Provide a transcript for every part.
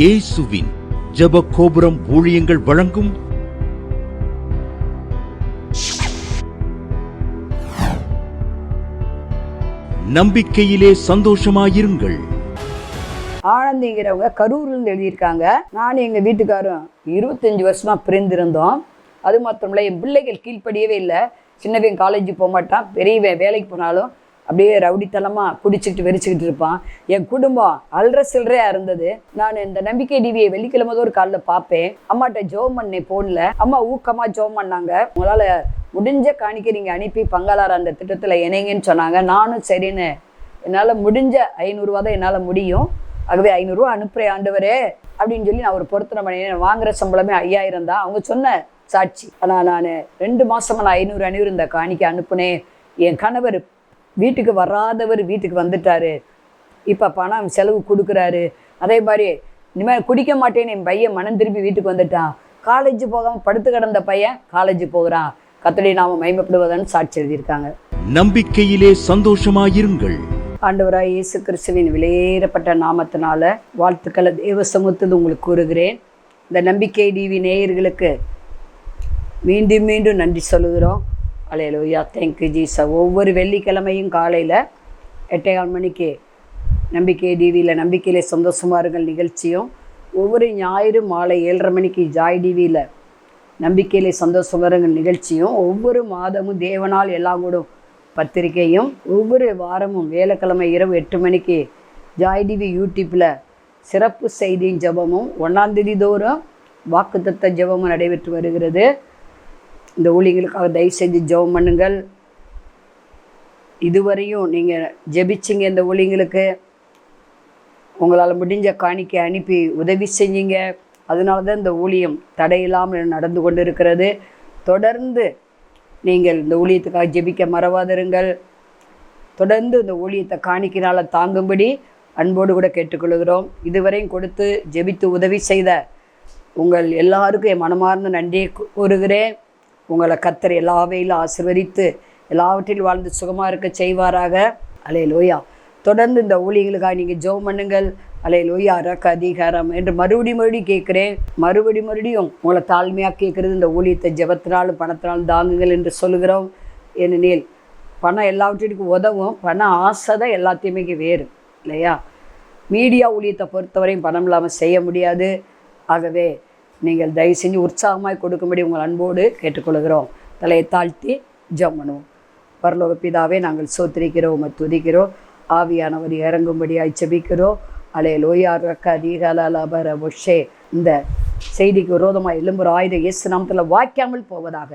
இயேசுவின் ஜெப கோபுரம் ஊழியங்கள் வழங்கும் நம்பிக்கையிலே சந்தோஷமாயிருங்கள். ஆனந்திங்கிறவங்க கரூர்லேருந்து எழுதியிருக்காங்க. நானும் எங்கள் வீட்டுக்காரும் இருபத்தஞ்சி வருஷமா பிரிந்திருந்தோம். அது மாத்திரமில்ல என் பிள்ளைகள் கீழ்ப்படியவே இல்லை. சின்னவன் காலேஜ் போக மாட்டான் பெரியவன் வேலைக்கு போனாலும் அப்படியே ரவுடித்தனமாக குடிச்சிக்கிட்டு வெறிச்சிக்கிட்டு இருப்பான். என் குடும்பம் அல்ற சில்லறையாக இருந்தது. நான் இந்த நம்பிக்கை டிவியை வெள்ளிக்கிழமை ஒரு காலில் பார்ப்பேன். அம்மாட்ட ஜோம் பண்ணேன் ஃபோனில் அம்மா ஊக்கமாக ஜோம் பண்ணாங்க. உங்களால் முடிஞ்ச காணிக்கை நீங்கள் அனுப்பி பங்காளார் அந்த திட்டத்தில் இணைங்கன்னு சொன்னாங்க. நானும் சரின்னு என்னால் முடிஞ்ச ஐநூறுரூவா தான் என்னால் முடியும். ஆகவே ஐநூறுரூவா அனுப்புகிறேன் ஆண்டவரே அப்படின்னு சொல்லி நான் ஒரு பொருத்தனை பண்ணேன் வாங்குற சம்பளமே ஐயாயிரம் தான். அவங்க சொன்ன சாட்சி. ஆனால் நான் ரெண்டு மாதமாக நான் ஐநூறு ஐநூறு இந்த காணிக்கை அனுப்புனேன். என் கணவர் வீட்டுக்கு வராதவர் வீட்டுக்கு வந்துட்டாரு. இப்போ பணம் செலவு கொடுக்குறாரு. அதே மாதிரி இனிமேல் குடிக்க மாட்டேன்னு என் பையன் மனம் திரும்பி வீட்டுக்கு வந்துட்டான். காலேஜ் போகாமல் படுத்து கிடந்த பையன் காலேஜ் போகிறான். கத்தடி நாம மைமப்படுவதான்னு சாட்சி எழுதியிருக்காங்க. நம்பிக்கையிலே சந்தோஷமாயிருங்கள். ஆண்டவராய் இயேசு கிறிஸ்துவின் விலையேறப்பட்ட நாமத்தினால வாழ்த்துக்களை தேவ சமூகத்தில் உங்களுக்கு கூறுகிறேன். இந்த நம்பிக்கை டிவி நேயர்களுக்கு மீண்டும் மீண்டும் நன்றி சொல்லுகிறோம். அலையலோயா தேங்க்யூ ஜீசா ஒவ்வொரு வெள்ளிக்கிழமையும் காலையில் எட்டேகால் மணிக்கு நம்பிக்கை டிவியில் நம்பிக்கையிலே சந்தோஷமாருங்கள் நிகழ்ச்சியும். ஒவ்வொரு ஞாயிறு மாலை ஏழரை மணிக்கு ஜாய் டிவியில் நம்பிக்கையிலே சந்தோஷமாருங்கள் நிகழ்ச்சியும். ஒவ்வொரு மாதமும் தேவனால் எல்லாம் கூடும் பத்திரிகையும். ஒவ்வொரு வாரமும் வேலைக்கிழமை இரவு எட்டு மணிக்கு ஜாய் டிவி யூடியூப்பில் சிறப்பு செய்தியின் ஜெபமும். ஒன்றாந்தேதி தோறும் வாக்குத்தத்த ஜெபமும் நடைபெற்று வருகிறது. இந்த ஊழிகளுக்காக தயவு செஞ்சு ஜெபம் பண்ணுங்கள். இதுவரையும் நீங்கள் ஜெபிச்சிங்க இந்த ஊழியங்களுக்கு. உங்களால் முடிஞ்ச காணிக்கை அனுப்பி உதவி செஞ்சீங்க. அதனால தான் இந்த ஊழியம் தடையில்லாமல் நடந்து கொண்டு இருக்கிறது தொடர்ந்து நீங்கள் இந்த ஊழியத்துக்காக ஜெபிக்க மறவாதிருங்கள். தொடர்ந்து இந்த ஊழியத்தை காணிக்கினால் தாங்கும்படி அன்போடு கூட கேட்டுக்கொள்கிறோம். இதுவரையும் கொடுத்து ஜெபித்து உதவி செய்த உங்கள் எல்லாருக்கும் என் மனமார்ந்த நன்றியை கூறுகிறேன். உங்களை கத்தர் எல்லா வகையிலும் ஆசிர்வதித்து எல்லாவற்றிலும் வாழ்ந்து சுகமாக இருக்க செய்வாராக. அலே லோயா தொடர்ந்து இந்த ஊழியங்களுக்காக நீங்கள் ஜெபம் பண்ணுங்கள். அலே லோயா ரக்க அதிகாரம் என்று மறுபடி மறுபடியும் கேட்குறேன். மறுபடி மறுபடியும் உங்களை தாழ்மையாக கேட்குறது இந்த ஊழியத்தை ஜெபத்தினாலும் பணத்தினாலும் தாங்குங்கள் என்று சொல்லுகிறோம். ஏனெனில் பணம் எல்லாவற்றிற்கும் உதவும். பண ஆசை தான் எல்லாத்தையுமே வேறு இல்லையா? மீடியா ஊழியத்தை பொறுத்தவரையும் பணம் இல்லாமல் செய்ய முடியாது. ஆகவே நீங்கள் தயவு செஞ்சு உற்சாகமாய் கொடுக்கும்படி உங்கள் அன்போடு கேட்டுக்கொள்கிறோம். தலையை தாழ்த்தி ஜம் பண்ணுவோம். பரலோக பிதாவே நாங்கள் சோத்திரிக்கிறோம் துதிக்கிறோம். ஆவியானவர் இறங்கும்படியாய் செபிக்கிறோம் அலே லோயார் ரக்க அதிகலபர ஒஷே இந்த செய்திக்கு விரோதமாக எழும்புற ஆயுத இயேசு நாமத்தில் வாய்க்காமல் போவதாக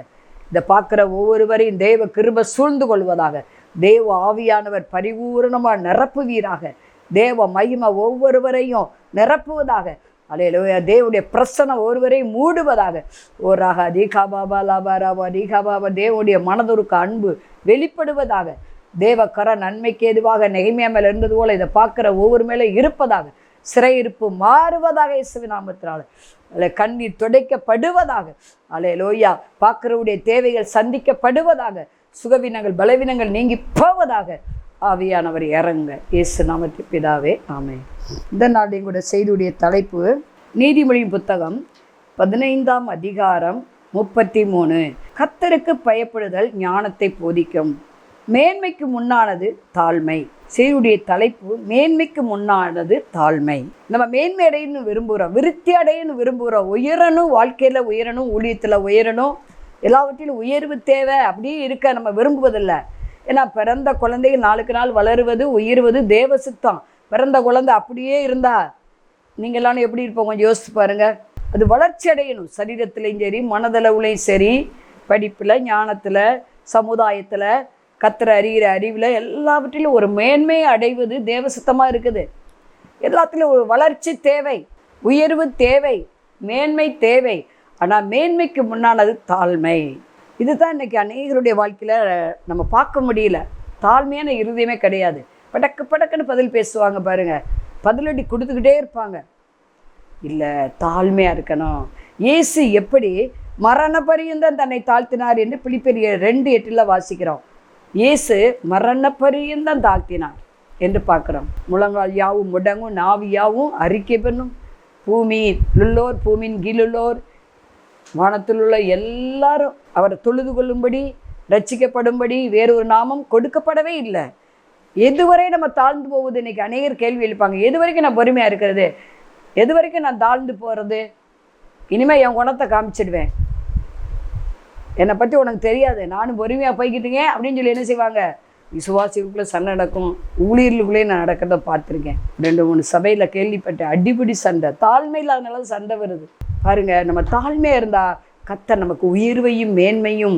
இதை பார்க்குற ஒவ்வொருவரையும் தேவ கிருப சூழ்ந்து கொள்வதாக தேவ ஆவியானவர் பரிபூரணமாக நிரப்புவீராக தேவ மகிமை ஒவ்வொருவரையும் நிரப்புவதாக அலையிலோயா தேவனுடைய பிரசனம் ஒருவரையும் மூடுவதாக. ஓ ராகா தீகா பாபா லாபா ராபா தீகா அதிகாபாபா தேவனுடைய மனதுருக்கு அன்பு வெளிப்படுவதாக. தேவக்கர நன்மைக்கு எதுவாக நெகிமையா மேலே இருந்தது போல இதை பார்க்குற ஒவ்வொரு மேலே இருப்பதாக. சிறையிருப்பு மாறுவதாக இயேசுவின் நாமத்தினால. அல்ல கண்ணீர் துடைக்கப்படுவதாக. அலே லோயா பார்க்குறவுடைய தேவைகள் சந்திக்கப்படுவதாக. சுகவீனங்கள் பலவீனங்கள் நீங்கி போவதாக. ஆவியானவர் இறங்க. இயேசு நாமத்து பிதாவே ஆமே இந்த நாள் எங்களோட செய்தியுடைய தலைப்பு நீதிமொழியின் புத்தகம் பதினைந்தாம் அதிகாரம் முப்பத்தி மூணு கத்தருக்கு பயப்படுதல் ஞானத்தை போதிக்கும். மேன்மைக்கு முன்னானது தாழ்மை. செய்தியுடைய தலைப்பு மேன்மைக்கு முன்னானது தாழ்மை. நம்ம மேன்மை அடையணும் விரும்புகிறோம் விருத்தி அடையணும் விரும்புகிறோம் உயரணும் வாழ்க்கையில் உயரணும் ஊழியத்தில் உயரணும். எல்லாவற்றிலும் உயர்வு தேவை அப்படியே இருக்க நம்ம விரும்புவதில்லை. ஏன்னா பிறந்த குழந்தைகள் நாளுக்கு நாள் வளருவது உயிர்வது தேவ சித்தம் பிறந்த குழந்தை அப்படியே இருந்தா நீங்க எப்படி இருப்போம்? கொஞ்சம் யோசித்து பாருங்க. அது வளர்ச்சி அடையணும். சரீரத்திலையும் சரி மனதளவுலையும் சரி படிப்பில் ஞானத்தில் சமுதாயத்தில் கத்துற அறிகிற அறிவில் எல்லாவற்றிலும் ஒரு மேன்மை அடைவது தேவசித்தமாக இருக்குது. எல்லாத்துலேயும் ஒரு வளர்ச்சி தேவை உயர்வு தேவை மேன்மை தேவை. ஆனால் மேன்மைக்கு முன்னானது தாழ்மை. இதுதான் இன்னைக்கு அநேகருடைய வாழ்க்கையில் நம்ம பார்க்க முடியல. தாழ்மையான இருதயமே கிடையாது. படக்கு படக்குன்னு பதில் பேசுவாங்க பாருங்கள் பதிலடி கொடுத்துக்கிட்டே இருப்பாங்க. இல்லை தாழ்மையாக இருக்கணும். ஏசு எப்படி மரண பரியந்தம் தன்னை தாழ்த்தினார் என்று பிளிப்பெரிய ரெண்டு எட்டில் வாசிக்கிறோம். இயேசு மரண பரியந்தம் தாழ்த்தினார் என்று பார்க்குறோம். முழங்கால் யாவும் முடங்கும் நாவி யாவும் அறிக்கை பண்ணும். பூமி உள்ளோர் பூமியின் கீழுள்ளோர் வானத்தில் உள்ள எல்லாரும் அவரை தொழுது கொள்ளும்படி ரட்சிக்கப்படும்படி வேறொரு நாமம் கொடுக்கப்படவே இல்லை. எதுவரை நம்ம தாழ்ந்து போவது? இன்றைக்கி அநேகர் கேள்வி எழுப்பாங்க. எது வரைக்கும் நான் பொறுமையாக இருக்கிறது? எது வரைக்கும் நான் தாழ்ந்து போகிறது இனிமேல் என் குணத்தை காமிச்சிடுவேன். என்னை பற்றி உனக்கு தெரியாது. நானும் பொறுமையாக போய்கிட்டுங்க அப்படின்னு சொல்லி என்ன செய்வாங்க? விசுவாசிகளுக்குள்ளே சண்டை நடக்கும். ஊழியர்களுக்குள்ளேயே நான் நடக்கிறத பார்த்துருக்கேன். ரெண்டு மூணு சபையில் கேள்விப்பட்டேன் அடிப்படி சண்டை. தாழ்மையில் அதனால சண்டை வருது. பாருங்கள் நம்ம தாழ்மையாக இருந்தால் கத்த நமக்கு உயர்வையும் மேன்மையும்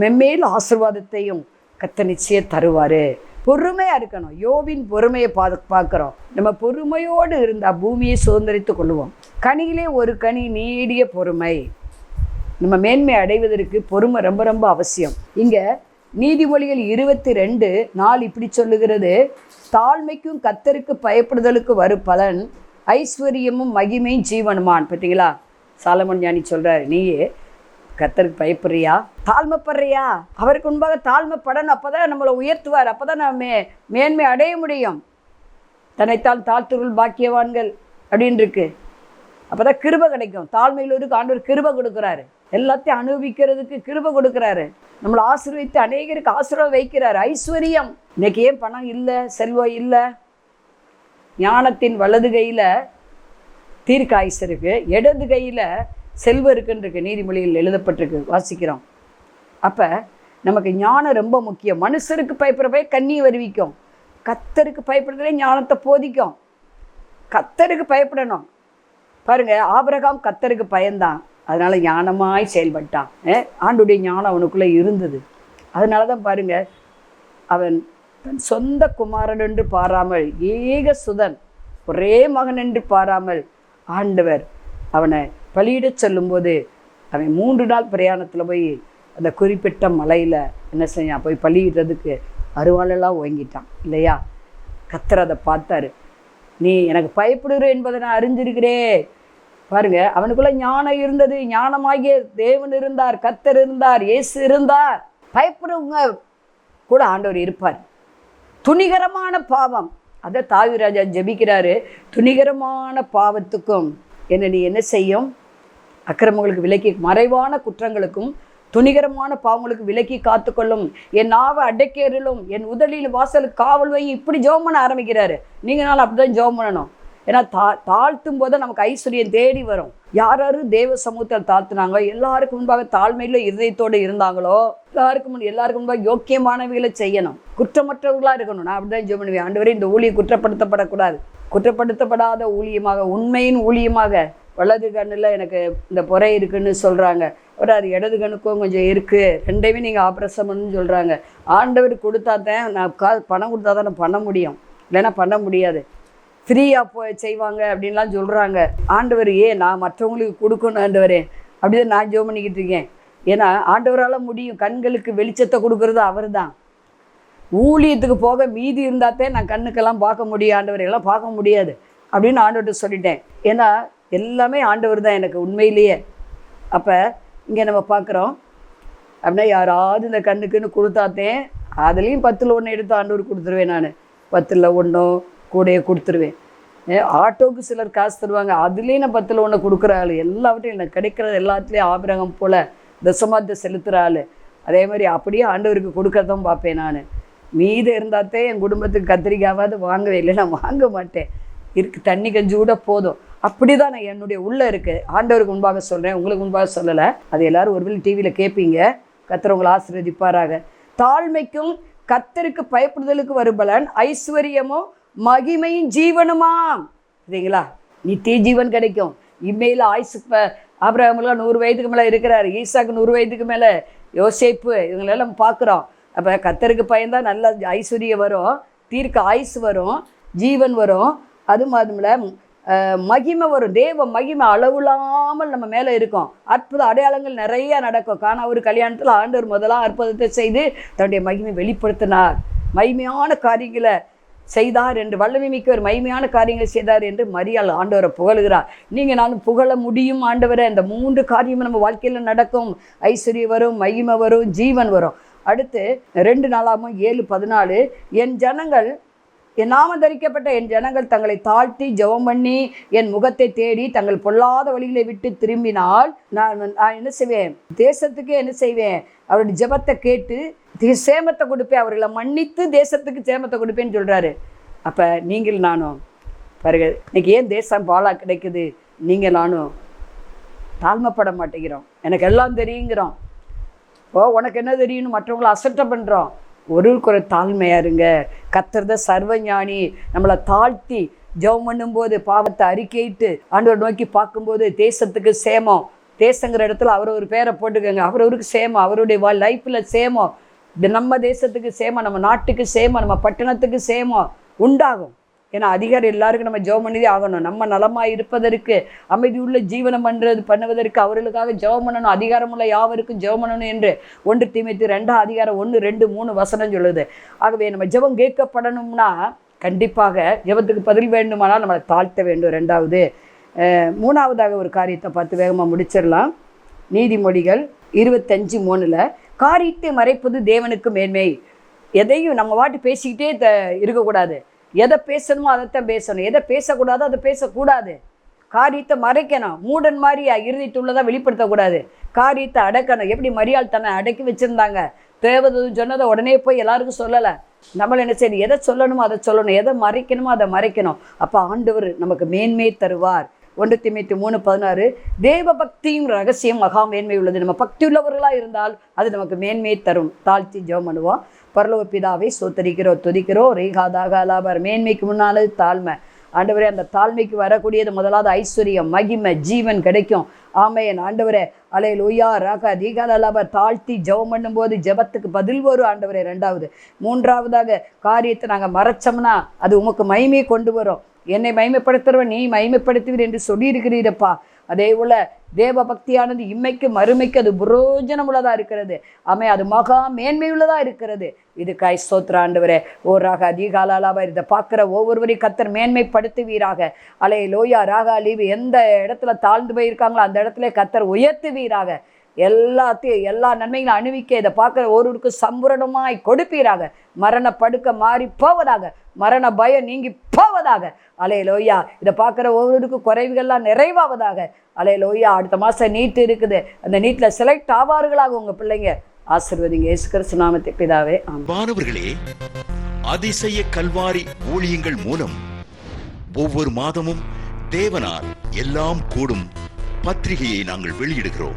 மெம்மேல் ஆசீர்வாதத்தையும் கத்த நிச்சயம் தருவார். பொறுமையாக இருக்கணும். யோவின் பொறுமையை பா பார்க்குறோம். நம்ம பொறுமையோடு இருந்தால் பூமியை சுதந்திரித்து கொள்வோம் கனியிலே ஒரு கனி நீடிய பொறுமை. நம்ம மேன்மை அடைவதற்கு பொறுமை ரொம்ப ரொம்ப அவசியம். இங்கே நீதிமொழிகள் இருபத்தி ரெண்டு நாள் இப்படி சொல்லுகிறது. தாழ்மைக்கும் கத்தருக்கு பயப்படுதலுக்கு வரும் பலன் ஐஸ்வர்யமும் மகிமையும் ஜீவனுமான். பார்த்தீங்களா? சாலமன் ஞானி சொல்கிறார் நீயே கத்தருக்கு பயப்படுறியா? தாழ்மைப்படுறியா? அவருக்கு முன்பாக தாழ்மைப்படணும் அப்போ தான் நம்மளை உயர்த்துவார் அப்போ தான் நம்ம மே மேன்மை அடைய முடியும். தன்னைத்தான் தாழ்த்துருள் பாக்கியவான்கள் அப்படின்னு இருக்கு. அப்போ தான் கிருபை கிடைக்கும். தாழ்மையிலூருக்கு ஆண்டவர் கிருபை கொடுக்குறாரு. எல்லாத்தையும் அனுபவிக்கிறதுக்கு கிருபை கொடுக்குறாரு. நம்மளை ஆசீர்வித்து அநேகருக்கு ஆசீர்வாதம் வைக்கிறார். ஐஸ்வர்யம். இன்னைக்கு ஏன் பணம் இல்லை? செல்வம் இல்லை? ஞானத்தின் வலது கையில் தீர்க்க ஆயுசு இடது கையில் செல்வம் இருக்குன்றிருக்கு நீதிமொழியில் எழுதப்பட்டிருக்கு வாசிக்கிறோம். அப்போ நமக்கு ஞானம் ரொம்ப முக்கியம். மனுஷருக்கு பயப்படுறப்பே கண்ணியை வருவிக்கும். கத்தருக்கு பயப்படுறதுலே ஞானத்தை போதிக்கும். கத்தருக்கு பயப்படணும். பாருங்கள் ஆபரகாம் கத்தருக்கு பயந்தான். அதனால் ஞானமாய் செயல்பட்டான். ஆண்டுடைய ஞானம் அவனுக்குள்ளே இருந்தது. அதனால தான் பாருங்கள் அவன் தன் சொந்த குமாரன் என்று பாராமல் ஏக சுதன் ஒரே மகன் என்று பாராமல் ஆண்டவர் அவனை பலியிடச் சொல்லும்போது அவன் மூன்று நாள் பிரயாணத்தில் போய் அந்த குறிப்பிட்ட மலையில் என்ன செய்யான் போய் பலியிடுறதுக்கு அருவாளெல்லாம் ஓங்கிட்டான் இல்லையா? கத்தர் அதை பார்த்தாரு. நீ எனக்கு பயப்படுகிற என்பதை நான் அறிஞ்சிருக்கிறே பாருங்க அவனுக்குள்ள ஞானம் இருந்தது. ஞானமாகிய தேவன் இருந்தார் கத்தர் இருந்தார் இயேசு இருந்தார். பயப்படுறவங்க கூட ஆண்டவர் இருப்பார். துணிகரமான பாவம். அதை தாவிராஜா ஜெபிக்கிறாரு துணிகரமான பாவத்துக்கும் என்னை நீ என்ன செய்யும்? அக்கிரமங்களுக்கு விலக்கி மறைவான குற்றங்களுக்கும் துணிகரமான பாவங்களுக்கு விலக்கி காத்துக்கொள்ளும். என் நாவை அடைக்கேறலும் என் உதலில் வாசலுக்கு காவல் வை இப்படி ஜோம் பண்ண ஆரம்பிக்கிறாரு. நீங்க நாள் அப்படிதான் ஜோம் பண்ணணும். ஏன்னா தா தாழ்த்தும் போது நமக்கு ஐஸ்வர்யம் தேடி வரும். யார் யார் தேவ சமூகத்தில் தாழ்த்துனாங்களோ எல்லாருக்கும் முன்பாக தாழ்மையில இருதயத்தோடு இருந்தாங்களோ எல்லாருக்கும் முன் எல்லாருக்கும் முன்பாக யோக்கியமானவைகளை செய்யணும். குற்றமற்றவர்களாக இருக்கணும். நான் அப்படிதான் ஜோ பண்ணுவேன். ஆண்டவரே இந்த ஊழியம் குற்றப்படுத்தப்படக்கூடாது. குற்றப்படுத்தப்படாத ஊழியமாக உண்மையின் ஊழியமாக வலது கண்ணில் எனக்கு இந்த பொறை இருக்குன்னு சொல்கிறாங்க ஒரு அது இடது கண்ணுக்கும் கொஞ்சம் இருக்குது ரெண்டையுமே நீங்கள் ஆப்ரேஷன் பண்ணுன்னு சொல்கிறாங்க ஆண்டவர் கொடுத்தா தான் நான் கா பணம் கொடுத்தா தான் நான் பண்ண முடியும். இல்லைன்னா பண்ண முடியாது. ஃப்ரீயாக போய் செய்வாங்க அப்படின்லாம் சொல்கிறாங்க ஆண்டவர் ஏன் நான் மற்றவங்களுக்கு கொடுக்கணும் ஆண்டவரே. அப்படிதான் நான் ஜோ பண்ணிக்கிட்டு இருக்கேன். ஏன்னா ஆண்டவரால் முடியும். கண்களுக்கு வெளிச்சத்தை கொடுக்கறது அவர் தான் ஊழியத்துக்கு போக மீதி இருந்தாத்தே நான் கண்ணுக்கெல்லாம் பார்க்க முடியும் ஆண்டவரையெல்லாம் எல்லாம் பார்க்க முடியாது அப்படின்னு ஆண்டவர்கிட்ட சொல்லிட்டேன். ஏன்னா எல்லாமே ஆண்டவர் தான் எனக்கு உண்மையிலேயே. அப்போ இங்கே நம்ம பார்க்குறோம். அப்படின்னா யாராவது இந்த கண்ணுக்குன்னு கொடுத்தாத்தேன் அதுலேயும் பத்தில் ஒன்று எடுத்து ஆண்டவர் கொடுத்துருவேன் நான். பத்தில் ஒன்றும் கூடையே கொடுத்துருவேன். ஆட்டோவுக்கு சிலர் காசு தருவாங்க. அதுலேயும் நான் பத்தில் ஒன்று கொடுக்குற ஆள். எல்லாவற்றையும் எனக்கு கிடைக்கிற எல்லாத்துலேயும் ஆபிரகம் போல் தசமாத்த செலுத்துகிற ஆள். அதே மாதிரி அப்படியே ஆண்டவருக்கு கொடுக்கறதும் பார்ப்பேன் நான். மீது இருந்தாத்தே என் குடும்பத்துக்கு கத்திரிக்காவது வாங்கவே இல்லை. நான் வாங்க மாட்டேன். இருக்கு தண்ணி கஞ்சி கூட போதும். அப்படி தான் நான் என்னுடைய உள்ளே இருக்குது ஆண்டவருக்கு முன்பாக சொல்கிறேன் உங்களுக்கு முன்பாக சொல்லலை. அது எல்லோரும் ஒருவேளை டிவியில் கேட்பீங்க கத்துறவங்களை ஆசீர்வதிப்பாராக. தாழ்மைக்கும் கத்தருக்கு பயப்படுதலுக்கு வரும் பலன் ஐஸ்வர்யமும் மகிமையும் ஜீவனுமாம். சரிங்களா? நித்திய ஜீவன் கிடைக்கும். இம்மையில் ஆயுசு அப்புறம் நூறு வயதுக்கு மேலே இருக்கிறாரு. ஈசாக்கு நூறு வயதுக்கு மேலே. யோசேப்பு இவங்களெல்லாம் பார்க்குறோம். அப்போ கத்தருக்கு பயந்தா நல்ல ஐஸ்வர்யம் வரும். தீர்க்க ஆயுசு வரும். ஜீவன் வரும். அது மாதிரி மகிமை வரும். தேவ மகிமை அளவில்லாமல் நம்ம மேலே இருக்கும். அற்புத அடையாளங்கள் நிறைய நடக்கும். காணா ஒரு கல்யாணத்தில் ஆண்டவர் முதலாம் அற்புதத்தை செய்து தன்னுடைய மகிமை வெளிப்படுத்தினார். மகிமையான காரியங்களை செய்தார் என்று வல்லமை மிக்க ஒரு மகிமையான காரியங்களை செய்தார் என்று மரியாள் ஆண்டவரை புகழுகிறார். நீங்கள் நானும் புகழ முடியும் ஆண்டவரை. இந்த மூன்று காரியமும் நம்ம வாழ்க்கையில் நடக்கும். ஐஸ்வர்யம் வரும் மகிமை வரும் ஜீவன் வரும். அடுத்து ரெண்டு நாளாகவும் ஏழு பதினாலு. என் ஜனங்கள் என் நாம தரிக்கப்பட்ட என் ஜனங்கள் தங்களை தாழ்த்தி ஜெபம் பண்ணி என் முகத்தை தேடி தங்கள் பொல்லாத வழிகளை விட்டு திரும்பினால் நான் நான் என்ன செய்வேன்? தேசத்துக்கே என்ன செய்வேன்? அவருடைய ஜெபத்தை கேட்டு சேமத்தை கொடுப்பேன். அவர்களை மன்னித்து தேசத்துக்கு சேமத்தை கொடுப்பேன்னு சொல்கிறாரு அப்போ நீங்கள் நானும் பாருங்க இன்னைக்கு ஏன் தேசம் பாலா கிடைக்குது? நீங்கள் நானும் தாழ்மைப்பட மாட்டேங்கிறோம். எனக்கு எல்லாம் தெரியுங்கிறோம். ஓ உனக்கு என்ன தெரியும்னு மற்றவங்கள அசட்டை பண்ணுறோம் ஒரு ஒரு தாழ்மையாக இருங்க. கத்துறத சர்வஞானி. நம்மளை தாழ்த்தி ஜெபம் பண்ணும்போது பாவத்தை அறிக்கையிட்டு ஆண்டவர் நோக்கி பார்க்கும்போது தேசத்துக்கு சேமம். தேசங்கிற இடத்துல அவர் ஒரு பேரை போட்டுக்கோங்க. அவரவருக்கு சேமம். அவருடைய வா லைஃப்பில் சேமம். நம்ம தேசத்துக்கு சேமம் நம்ம நாட்டுக்கு சேமம் நம்ம பட்டணத்துக்கு சேமம் உண்டாகும். ஏன்னா அதிகாரம் எல்லாருக்கும் நம்ம ஜெபம் பண்ணி ஆகணும். நம்ம நலமாக இருப்பதற்கு அமைதி ஜீவனம் பண்ணுறது பண்ணுவதற்கு அவர்களுக்காக ஜெபம் பண்ணணும். அதிகாரமுள்ள யாவருக்கும் ஜெபம் பண்ணணும் என்று ஒன்று தீமைத்து ரெண்டாம் அதிகாரம் ஒன்று ரெண்டு மூணு வசனம் சொல்லுது. ஆகவே நம்ம ஜெபம் கேட்கப்படணும்னா கண்டிப்பாக ஜெபத்துக்கு பதில் வேண்டுமானால் நம்மளை தாழ்த்த வேண்டும். ரெண்டாவது மூணாவதாக ஒரு காரியத்தை பார்த்து வேகமாக முடிச்சிடலாம். நீதிமொழிகள் இருபத்தஞ்சு மூணில் காரியத்தை மறைப்பது தேவனுக்கு மேன்மை. எதையும் நம்ம வாட்டி பேசிக்கிட்டே த இருக்கக்கூடாது. எதை பேசணுமோ அதைத்தான் பேசணும். எதை பேசக்கூடாதோ அதை பேசக்கூடாது. காரியத்தை மறைக்கணும். மூடன் மாதிரி இறுதித்துள்ளதை வெளிப்படுத்தக்கூடாது. காரியத்தை அடக்கணும். எப்படி மரியாள் தன்னை அடக்கி வச்சுருந்தாங்க? தேவதூதன் சொன்னதை உடனே போய் எல்லாருக்கும் சொல்லலை. நம்மள என்ன செய்யணும்? எதை சொல்லணுமோ அதை சொல்லணும். எதை மறைக்கணுமோ அதை மறைக்கணும். அப்போ ஆண்டவர் நமக்கு மேன்மை தருவார். ஒன்று திமித்து மூணு பதினாறு. தேவ பக்தியும் ரகசியம் மகா மேன்மை உள்ளது. நம்ம பக்தி உள்ளவர்களாக இருந்தால் அது நமக்கு மேன்மையை தரும். தாழ்த்தி ஜெபம் பண்ணுவோம். பரலோக பிதாவை சோத்தரிக்கிறோம் துதிக்கிறோம். ரேகாதாக அலாபர் மேன்மைக்கு முன்னாலது தாழ்மை. ஆண்டவரே அந்த தாழ்மைக்கு வரக்கூடியது முதலாவது ஐஸ்வர்யம் மகிமை ஜீவன் கிடைக்கும். ஆமையன் ஆண்டவரே அலை உயா ராகா தீகாலாப தாழ்த்தி ஜெபம் பண்ணும்போது ஜெபத்துக்கு பதில் வரும் ஆண்டவரே ரெண்டாவது. மூன்றாவதாக காரியத்தை நாங்கள் மறைச்சோம்னா அது உமக்கு மகிமையை கொண்டு வரும். என்னை மகிமைப்படுத்துறவன் நீ மகிமைப்படுத்துவீர் என்று சொல்லியிருக்கிறீரப்பா. அதே போல தேவ பக்தியானது இம்மைக்கு மறுமைக்கு அது புரோஜனம் உள்ளதாக இருக்கிறது. ஆமே அது மகா மேன்மையுள்ளதாக இருக்கிறது. இது காய் ஸ்தோத்திர ஆண்டவரே. ஓ அதிகாலாலாவா இதை பார்க்குற ஒவ்வொருவரையும் கத்தர் மேன்மைப்படுத்துவீராக. அலை லோயா ராகா லீவு எந்த இடத்துல தாழ்ந்து போயிருக்காங்களோ அந்த இடத்துல கத்தர் உயர்த்துவீராக. எல்லாத்தையும் எல்லா நன்மைகளும் அணிவிக்க இதை பார்க்குற ஒருவருக்கு சம்புரணமாய் கொடுப்பீராக. மரண படுக்க மாறி போவதாக மரண பயம் நீங்கி போவதாக. அலே லோய்யா இதை பார்க்குற ஒவ்வொருவருக்கும் குறைவுகள்லாம் நிறைவாவதாக. அலே லோய்யா அடுத்த மாதம் நீட் இருக்குது. அந்த நீட்டில் செலக்ட் ஆவார்களாக உங்கள் பிள்ளைங்க. ஆசிர்வதிங்க. இயேசு கிறிஸ்து நாமத்தை பிதாவே மாணவர்களே அதிசய கல்வாரி ஊழியங்கள் மூலம் ஒவ்வொரு மாதமும் தேவனால் எல்லாம் கூடும் பத்திரிகையை நாங்கள் வெளியிடுகிறோம்.